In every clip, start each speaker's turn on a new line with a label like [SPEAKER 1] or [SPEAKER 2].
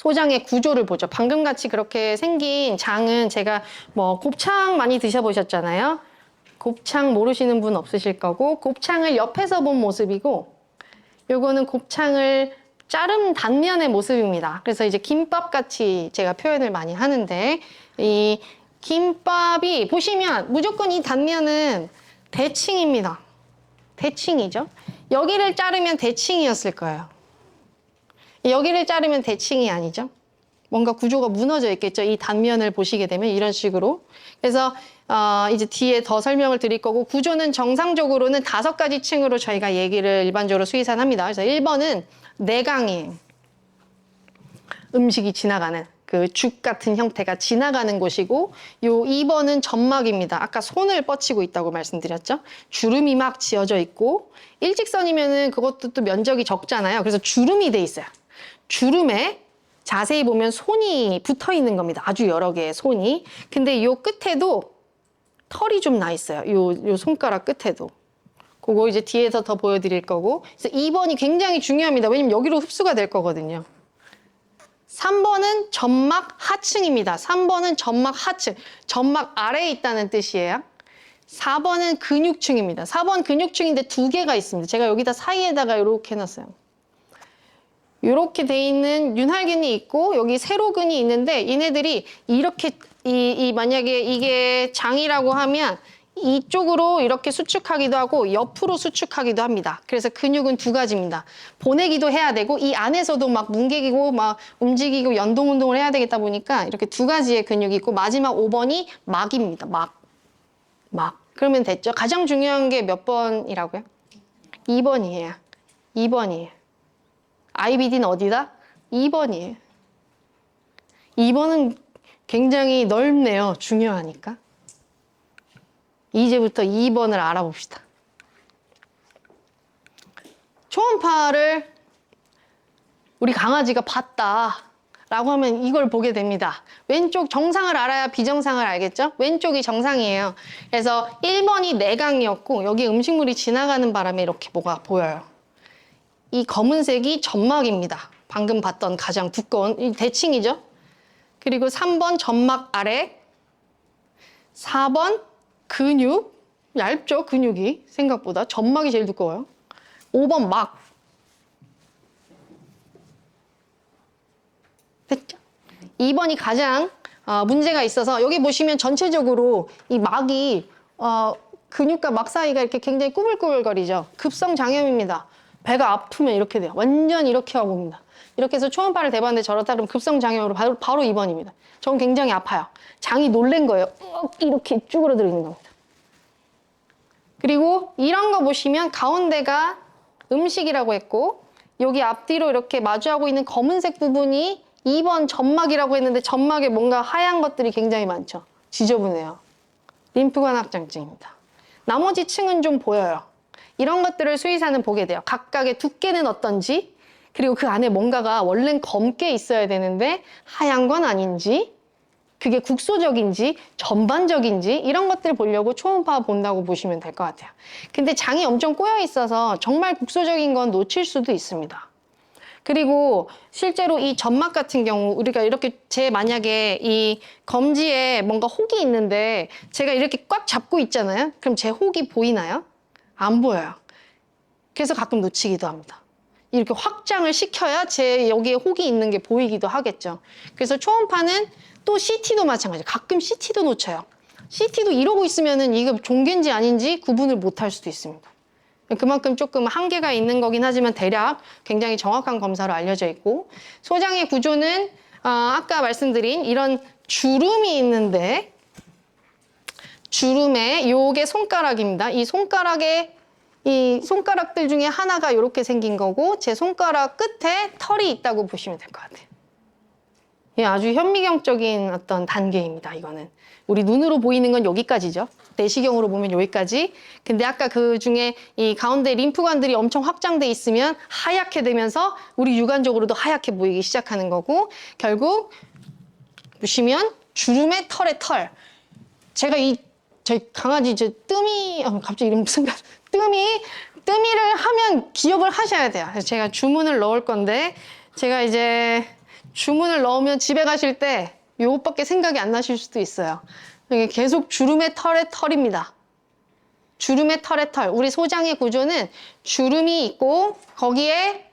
[SPEAKER 1] 소장의 구조를 보죠. 방금 같이 그렇게 생긴 장은 제가 뭐 곱창 많이 드셔보셨잖아요. 곱창 모르시는 분 없으실 거고 곱창을 옆에서 본 모습이고 요거는 곱창을 자른 단면의 모습입니다. 그래서 이제 김밥 같이 제가 표현을 많이 하는데 이 김밥이 보시면 무조건 이 단면은 대칭입니다. 대칭이죠. 여기를 자르면 대칭이었을 거예요. 여기를 자르면 대칭이 아니죠. 뭔가 구조가 무너져 있겠죠. 이 단면을 보시게 되면 이런 식으로. 그래서 어, 이제 뒤에 더 설명을 드릴 거고 구조는 정상적으로는 다섯 가지 층으로 저희가 얘기를 일반적으로 수의산합니다. 그래서 1번은 내강이에요. 음식이 지나가는 그 죽 같은 형태가 지나가는 곳이고 요 2번은 점막입니다. 아까 손을 뻗치고 있다고 말씀드렸죠. 주름이 막 지어져 있고 일직선이면은 그것도 또 면적이 적잖아요. 그래서 주름이 돼 있어요. 주름에 자세히 보면 손이 붙어 있는 겁니다. 아주 여러 개의 손이. 근데 요 끝에도 털이 좀 나 있어요. 요, 요 손가락 끝에도. 그거 이제 뒤에서 더 보여드릴 거고. 그래서 2번이 굉장히 중요합니다. 왜냐면 여기로 흡수가 될 거거든요. 3번은 점막 하층입니다. 3번은 점막 하층. 점막 아래에 있다는 뜻이에요. 4번은 근육층입니다. 4번 근육층인데 두 개가 있습니다. 제가 여기다 사이에다가 이렇게 해놨어요. 이렇게 돼 있는 윤활근이 있고 여기 세로근이 있는데 얘네들이 이렇게 이, 이 만약에 이게 장이라고 하면 이쪽으로 이렇게 수축하기도 하고 옆으로 수축하기도 합니다. 그래서 근육은 두 가지입니다. 보내기도 해야 되고 이 안에서도 막 뭉개기고 막 움직이고 연동 운동을 해야 되겠다 보니까 이렇게 두 가지의 근육이 있고 마지막 5번이 막입니다. 막. 막. 그러면 됐죠. 가장 중요한 게 몇 번이라고요? 2번이에요. 2번이에요. IBD는 어디다? 2번이에요. 2번은 굉장히 넓네요. 중요하니까. 이제부터 2번을 알아봅시다. 초음파를 우리 강아지가 봤다. 라고 하면 이걸 보게 됩니다. 왼쪽 정상을 알아야 비정상을 알겠죠? 왼쪽이 정상이에요. 그래서 1번이 내강이었고 여기 음식물이 지나가는 바람에 이렇게 뭐가 보여요. 이 검은색이 점막입니다. 방금 봤던 가장 두꺼운 이 대칭이죠. 그리고 3번 점막 아래, 4번 근육, 얇죠 근육이 생각보다 점막이 제일 두꺼워요. 5번 막. 됐죠? 2번이 가장 어, 문제가 있어서 여기 보시면 전체적으로 이 막이 어, 근육과 막 사이가 이렇게 굉장히 꾸불꾸불거리죠. 급성 장염입니다. 배가 아프면 이렇게 돼요. 완전 이렇게 하고 옵니다. 이렇게 해서 초음파를 대봤는데 저렇다 그러면 급성장염으로 바로, 바로 2번입니다. 전 굉장히 아파요. 장이 놀란 거예요. 욱 이렇게 쭈그러들어 있는 겁니다. 그리고 이런 거 보시면 가운데가 음식이라고 했고 여기 앞뒤로 이렇게 마주하고 있는 검은색 부분이 2번 점막이라고 했는데 점막에 뭔가 하얀 것들이 굉장히 많죠. 지저분해요. 림프관 확장증입니다. 나머지 층은 좀 보여요. 이런 것들을 수의사는 보게 돼요. 각각의 두께는 어떤지, 그리고 그 안에 뭔가가 원래는 검게 있어야 되는데 하얀 건 아닌지, 그게 국소적인지 전반적인지 이런 것들 보려고 초음파 본다고 보시면 될 것 같아요. 근데 장이 엄청 꼬여 있어서 정말 국소적인 건 놓칠 수도 있습니다. 그리고 실제로 이 점막 같은 경우 우리가 이렇게 제 만약에 이 검지에 뭔가 혹이 있는데 제가 이렇게 꽉 잡고 있잖아요. 그럼 제 혹이 보이나요? 안 보여요. 그래서 가끔 놓치기도 합니다. 이렇게 확장을 시켜야 제 여기에 혹이 있는 게 보이기도 하겠죠. 그래서 초음파는 또 CT도 마찬가지예요. 가끔 CT도 놓쳐요. CT도 이러고 있으면은 이게 종괴인지 아닌지 구분을 못 할 수도 있습니다. 그만큼 조금 한계가 있는 거긴 하지만 대략 굉장히 정확한 검사로 알려져 있고 소장의 구조는 어, 아까 말씀드린 이런 주름이 있는데 주름에 요게 손가락입니다. 이 손가락에 이 손가락들 중에 하나가 이렇게 생긴 거고 제 손가락 끝에 털이 있다고 보시면 될 것 같아요. 예, 아주 현미경적인 어떤 단계입니다. 이거는 우리 눈으로 보이는 건 여기까지죠. 내시경으로 보면 여기까지. 근데 아까 그 중에 이 가운데 림프관들이 엄청 확장돼 있으면 하얗게 되면서 우리 육안적으로도 하얗게 보이기 시작하는 거고 결국 보시면 주름의 털의 털. 제가 이 저희 강아지 저 뜸이 어, 갑자기 이름 순간 뜸이 뜸이를 하면 기억을 하셔야 돼요. 그래서 제가 주문을 넣을 건데 제가 이제 주문을 넣으면 집에 가실 때 요것밖에 생각이 안 나실 수도 있어요. 이게 계속 주름의 털의 털입니다. 주름의 털의 털. 우리 소장의 구조는 주름이 있고 거기에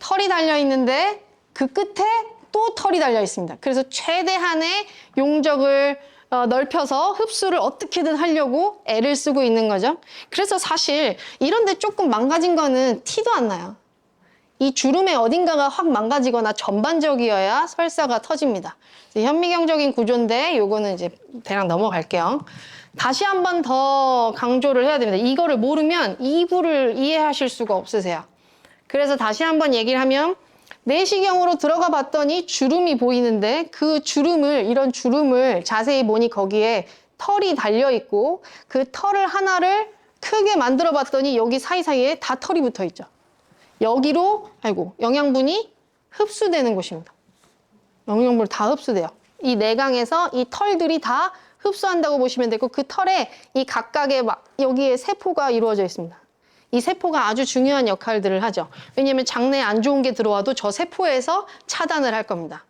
[SPEAKER 1] 털이 달려 있는데 그 끝에 또 털이 달려 있습니다. 그래서 최대한의 용적을 어, 넓혀서 흡수를 어떻게든 하려고 애를 쓰고 있는 거죠. 그래서 사실 이런데 조금 망가진 거는 티도 안 나요. 이 주름의 어딘가가 확 망가지거나 전반적이어야 설사가 터집니다. 현미경적인 구조인데 요거는 이제 대략 넘어갈게요. 다시 한 번 더 강조를 해야 됩니다. 이거를 모르면 이 부를 이해하실 수가 없으세요. 그래서 다시 한 번 얘기를 하면 내시경으로 들어가 봤더니 주름이 보이는데 그 주름을 이런 주름을 자세히 보니 거기에 털이 달려 있고 그 털을 하나를 크게 만들어 봤더니 여기 사이사이에 다 털이 붙어 있죠. 여기로 아이고 영양분이 흡수되는 곳입니다. 영양분을 다 흡수돼요. 이 내강에서 이 털들이 다 흡수한다고 보시면 되고 그 털에 이 각각의 막 여기에 세포가 이루어져 있습니다. 이 세포가 아주 중요한 역할들을 하죠. 왜냐하면 장내에 안 좋은 게 들어와도 저 세포에서 차단을 할 겁니다.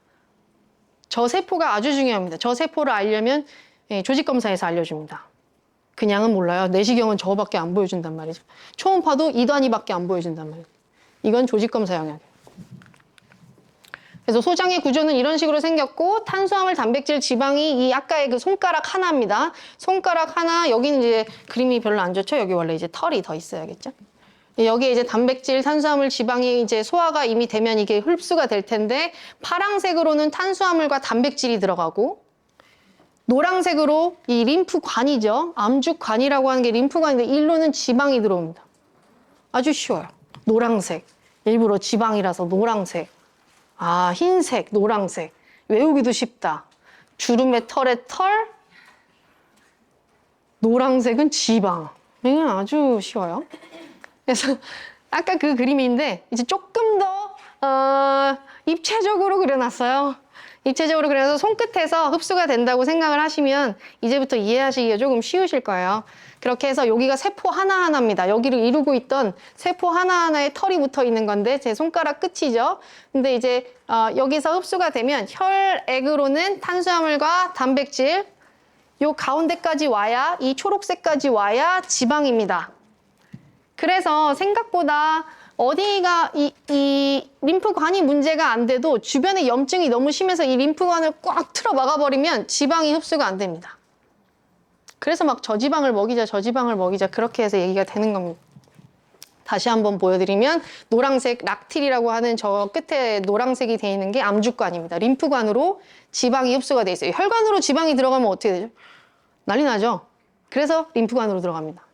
[SPEAKER 1] 저 세포가 아주 중요합니다. 저 세포를 알려면 예, 조직 검사에서 알려줍니다. 그냥은 몰라요. 내시경은 저거밖에 안 보여준단 말이죠. 초음파도 이 단위밖에 안 보여준단 말이에요. 이건 조직 검사 영역이에요. 그래서 소장의 구조는 이런 식으로 생겼고 탄수화물, 단백질, 지방이 이 아까의 그 손가락 하나입니다. 손가락 하나 여기는 이제 그림이 별로 안 좋죠. 여기 원래 이제 털이 더 있어야겠죠. 여기에 이제 단백질, 탄수화물, 지방이 이제 소화가 이미 되면 이게 흡수가 될 텐데 파랑색으로는 탄수화물과 단백질이 들어가고 노란색으로 이 림프관이죠. 암죽관이라고 하는 게 림프관인데 일로는 지방이 들어옵니다. 아주 쉬워요. 노란색. 일부러 지방이라서 노란색. 아, 흰색, 노란색. 외우기도 쉽다. 주름의 털의 털, 노란색은 지방. 이건 아주 쉬워요. 그래서 아까 그 그림인데 이제 조금 더 어, 입체적으로 그려놨어요. 입체적으로 그려서 손끝에서 흡수가 된다고 생각을 하시면 이제부터 이해하시기가 조금 쉬우실 거예요. 그렇게 해서 여기가 세포 하나하나입니다. 여기를 이루고 있던 세포 하나하나에 털이 붙어 있는 건데 제 손가락 끝이죠. 근데 이제 어, 여기서 흡수가 되면 혈액으로는 탄수화물과 단백질 요 가운데까지 와야 이 초록색까지 와야 지방입니다. 그래서 생각보다 어디가 이, 이 림프관이 문제가 안 돼도 주변에 염증이 너무 심해서 이 림프관을 꽉 틀어 막아버리면 지방이 흡수가 안 됩니다. 그래서 막 저지방을 먹이자 저지방을 먹이자 그렇게 해서 얘기가 되는 겁니다. 다시 한번 보여드리면 노란색 락틸이라고 하는 저 끝에 노란색이 되어 있는 게 암주관입니다. 림프관으로 지방이 흡수가 돼 있어요. 혈관으로 지방이 들어가면 어떻게 되죠? 난리 나죠? 그래서 림프관으로 들어갑니다.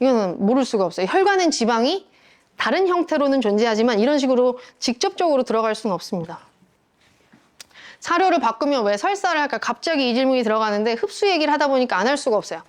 [SPEAKER 1] 이거는 모를 수가 없어요. 혈관엔 지방이 다른 형태로는 존재하지만 이런 식으로 직접적으로 들어갈 수는 없습니다. 사료를 바꾸면 왜 설사를 할까? 갑자기 이 질문이 들어가는데 흡수 얘기를 하다 보니까 안 할 수가 없어요.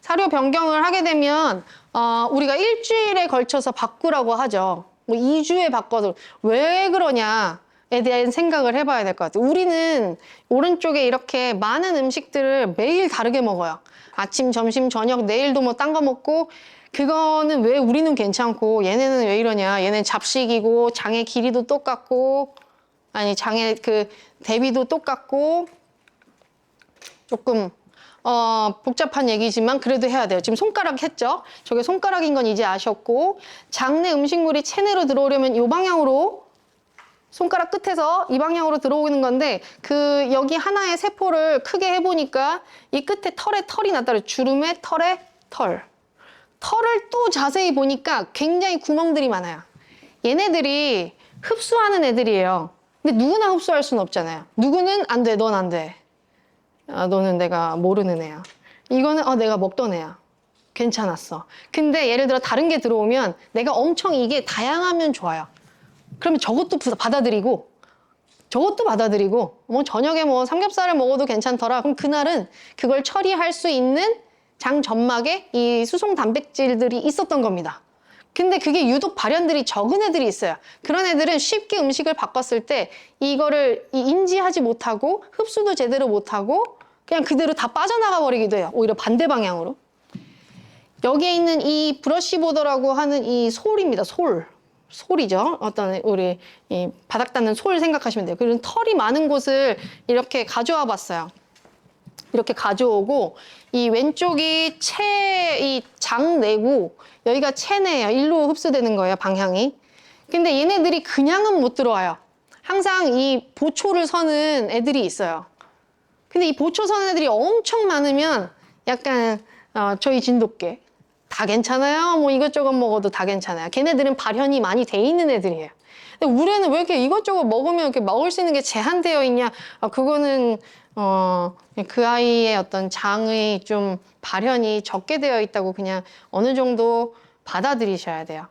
[SPEAKER 1] 사료 변경을 하게 되면 어, 우리가 일주일에 걸쳐서 바꾸라고 하죠. 뭐 2주에 바꿔도 왜 그러냐 에 대한 생각을 해봐야 될 것 같아요. 우리는 오른쪽에 이렇게 많은 음식들을 매일 다르게 먹어요. 아침, 점심, 저녁, 내일도 뭐 딴 거 먹고 그거는 왜 우리는 괜찮고 얘네는 왜 이러냐. 얘는 잡식이고 장의 길이도 똑같고 아니 장의 그 대비도 똑같고 조금 어, 복잡한 얘기지만 그래도 해야 돼요. 지금 손가락 했죠? 저게 손가락인 건 이제 아셨고 장내 음식물이 체내로 들어오려면 이 방향으로 손가락 끝에서 이 방향으로 들어오는 건데 그 여기 하나의 세포를 크게 해보니까 이 끝에 털에 털이 났다. 주름에 털에 털. 털을 또 자세히 보니까 굉장히 구멍들이 많아요. 얘네들이 흡수하는 애들이에요. 근데 누구나 흡수할 수는 없잖아요. 누구는 안 돼, 넌 안 돼. 아, 너는 내가 모르는 애야. 이거는 어, 내가 먹던 애야. 괜찮았어. 근데 예를 들어 다른 게 들어오면 내가 엄청 이게 다양하면 좋아요. 그러면 저것도 부- 받아들이고 저것도 받아들이고 뭐 저녁에 뭐 삼겹살을 먹어도 괜찮더라. 그럼 그날은 그걸 처리할 수 있는 장 점막에 이 수송 단백질들이 있었던 겁니다. 근데 그게 유독 발현들이 적은 애들이 있어요. 그런 애들은 쉽게 음식을 바꿨을 때 이거를 이- 인지하지 못하고 흡수도 제대로 못하고 그냥 그대로 다 빠져나가 버리기도 해요. 오히려 반대 방향으로. 여기에 있는 이 브러쉬 보더라고 하는 이 솔입니다. 솔. 솔이죠. 어떤 우리 이 바닥 닿는 솔 생각하시면 돼요. 그런 털이 많은 곳을 이렇게 가져와 봤어요. 이렇게 가져오고 이 왼쪽이 체, 이 장 내고 여기가 체내예요. 일로 흡수되는 거예요, 방향이. 근데 얘네들이 그냥은 못 들어와요. 항상 이 보초를 서는 애들이 있어요. 근데 이 보초 서는 애들이 엄청 많으면 약간 어, 저희 진돗개 다 괜찮아요. 뭐 이것저것 먹어도 다 괜찮아요. 걔네들은 발현이 많이 돼 있는 애들이에요. 근데 우리는 왜 이렇게 이것저것 먹으면 이렇게 먹을 수 있는 게 제한되어 있냐? 아, 그거는 어, 그 아이의 어떤 장의 좀 발현이 적게 되어 있다고 그냥 어느 정도 받아들이셔야 돼요.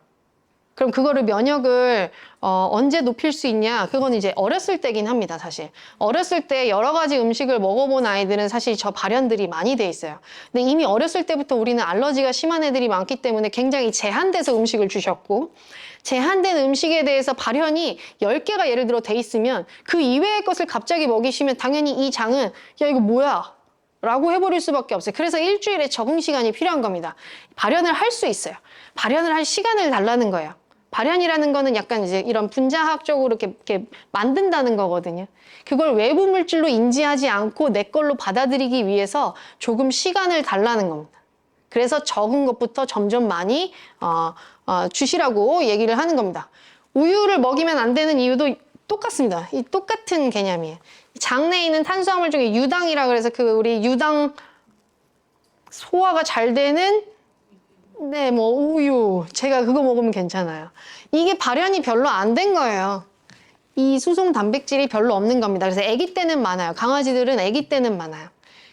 [SPEAKER 1] 그럼 그거를 면역을 어, 언제 높일 수 있냐? 그건 이제 어렸을 때긴 합니다, 사실. 어렸을 때 여러 가지 음식을 먹어본 아이들은 사실 저 발현들이 많이 돼 있어요. 근데 이미 어렸을 때부터 우리는 알러지가 심한 애들이 많기 때문에 굉장히 제한돼서 음식을 주셨고, 제한된 음식에 대해서 발현이 10개가 예를 들어 돼 있으면 그 이외의 것을 갑자기 먹이시면 당연히 이 장은 야, 이거 뭐야? 라고 해버릴 수밖에 없어요. 그래서 일주일의 적응 시간이 필요한 겁니다. 발현을 할 수 있어요. 발현을 할 시간을 달라는 거예요. 발현이라는 거는 약간 이제 이런 분자학적으로 이렇게, 이렇게 만든다는 거거든요. 그걸 외부 물질로 인지하지 않고 내 걸로 받아들이기 위해서 조금 시간을 달라는 겁니다. 그래서 적은 것부터 점점 많이 어, 어, 주시라고 얘기를 하는 겁니다. 우유를 먹이면 안 되는 이유도 똑같습니다. 이 똑같은 개념이에요. 장내에 있는 탄수화물 중에 유당이라 그래서 그 우리 유당 소화가 잘 되는 네, 뭐 우유. 제가 그거 먹으면 괜찮아요. 이게 발현이 별로 안 된 거예요. 이 수송 단백질이 별로 없는 겁니다. 그래서 아기 때는 많아요. 강아지들은 아기 때는 많아요.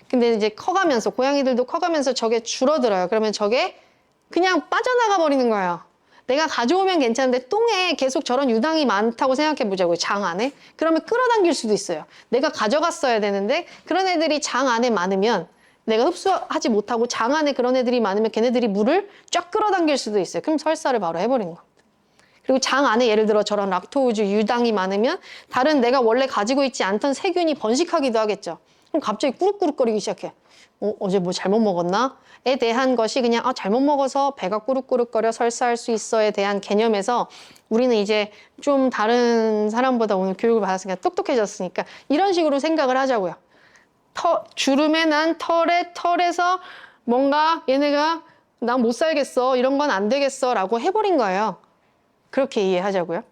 [SPEAKER 1] 근데 이제 커가면서 고양이들도 커가면서 저게 줄어들어요. 그러면 저게 그냥 빠져나가 버리는 거예요. 내가 가져오면 괜찮은데 똥에 계속 저런 유당이 많다고 생각해 보자고요. 장 안에. 그러면 끌어당길 수도 있어요. 내가 가져갔어야 되는데 그런 애들이 장 안에 많으면 내가 흡수하지 못하고 장 안에 그런 애들이 많으면 걔네들이 물을 쫙 끌어당길 수도 있어요. 그럼 설사를 바로 해버리는 거. 그리고 장 안에 예를 들어 저런 락토우즈 유당이 많으면 다른 내가 원래 가지고 있지 않던 세균이 번식하기도 하겠죠. 그럼 갑자기 꾸룩꾸룩거리기 시작해. 어, 어제 뭐 잘못 먹었나? 에 대한 것이 그냥 아, 잘못 먹어서 배가 꾸룩꾸룩거려 설사할 수 있어에 대한 개념에서 우리는 이제 좀 다른 사람보다 오늘 교육을 받았으니까 똑똑해졌으니까 이런 식으로 생각을 하자고요. 터, 주름에 난 털에 털에서 뭔가 얘네가 난 못 살겠어 이런 건 안 되겠어 라고 해버린 거예요. 그렇게 이해하자고요.